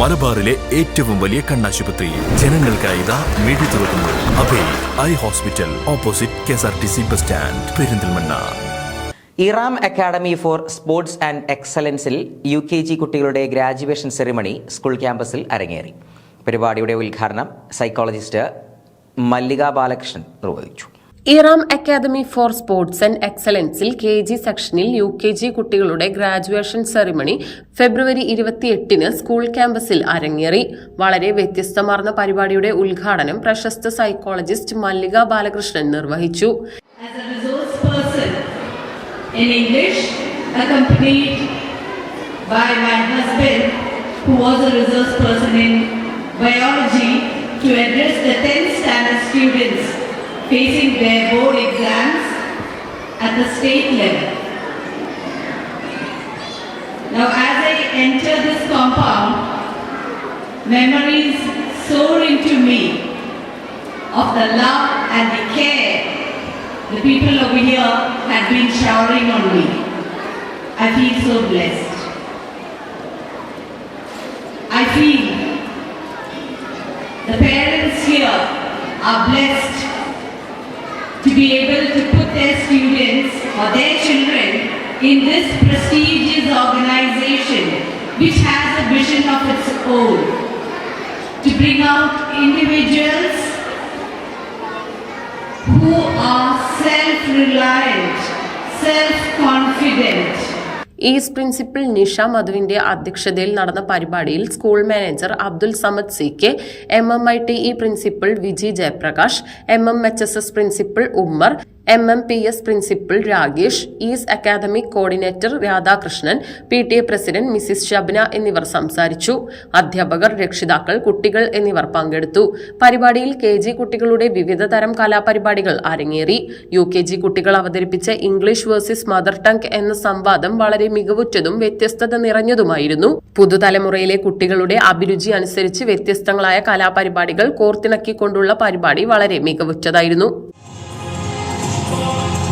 മലബാറിലെ ഏറ്റവും വലിയ കണ്ണാശുപത്രി. ജനങ്ങൾക്കായി ഇതാ തുറക്കുന്നു. Abhay eye hospital opposite K S R T C bus stand Perinthalmanna. Iram academy for sports and എക്സലൻസിൽ U K G കുട്ടികളുടെ ഗ്രാജുവേഷൻ സെറിമണി സ്കൂൾ ക്യാമ്പസിൽ അരങ്ങേറി. പരിപാടിയുടെ ഉദ്ഘാടനം സൈക്കോളജിസ്റ്റ് മല്ലിക ബാലകൃഷ്ണൻ നിർവഹിച്ചു. Iram academy for sports and എക്സലൻസിൽ K G സെക്ഷനിൽ U K G കുട്ടികളുടെ graduation ceremony ഫെബ്രുവരി ഇരുപത്തിയെട്ടിന് school ക്യാമ്പസിൽ അരങ്ങേറി. വളരെ വ്യത്യസ്തമാർന്ന പരിപാടിയുടെ ഉദ്ഘാടനം പ്രശസ്ത സൈക്കോളജിസ്റ്റ് മല്ലിക ബാലകൃഷ്ണൻ നിർവഹിച്ചു. To address the 10th standard students facing their board exams at the state level. Now, as I enter this compound, memories soar into me of the love and the care the people over here have been showering on me. I feel so blessed. I feel the parents here are blessed to be able to put their students or their children in this prestigious organization which has a vision of its own. To bring out individuals who are self-reliant, self-confident, ഈസ് principal Nisha മധുവിന്റെ അധ്യക്ഷതയിൽ നടന്ന പരിപാടിയിൽ school manager Abdul Samad C K M M I T E principal Viji Jayaprakash M M H S S principal Ummer M M P S principal Ragesh is academic coordinator Radhakrishnan P T A president Mrs Shabna എന്നിവർ സംസാരിച്ചു. അധ്യാപകർ രക്ഷിതാക്കൾ കുട്ടികൾ എന്നിവർ പങ്കെടുത്തു. പരിപാടിയിൽ K G കുട്ടികളുടെ വിവിധ തരം കലാപരിപാടികൾ അരങ്ങേറി. യു കെ ജി കുട്ടികൾ അവതരിപ്പിച്ച ഇംഗ്ലീഷ് വേഴ്സസ് മദർ ടങ് എന്ന സംവാദം വളരെ മികവുറ്റതും വ്യത്യസ്തത നിറഞ്ഞതുമായിരുന്നു. പുതുതലമുറയിലെ കുട്ടികളുടെ അഭിരുചി അനുസരിച്ച് വ്യത്യസ്തങ്ങളായ കലാപരിപാടികൾ കോർത്തിണക്കിക്കൊണ്ടുള്ള പരിപാടി വളരെ മികവുറ്റതായിരുന്നു. for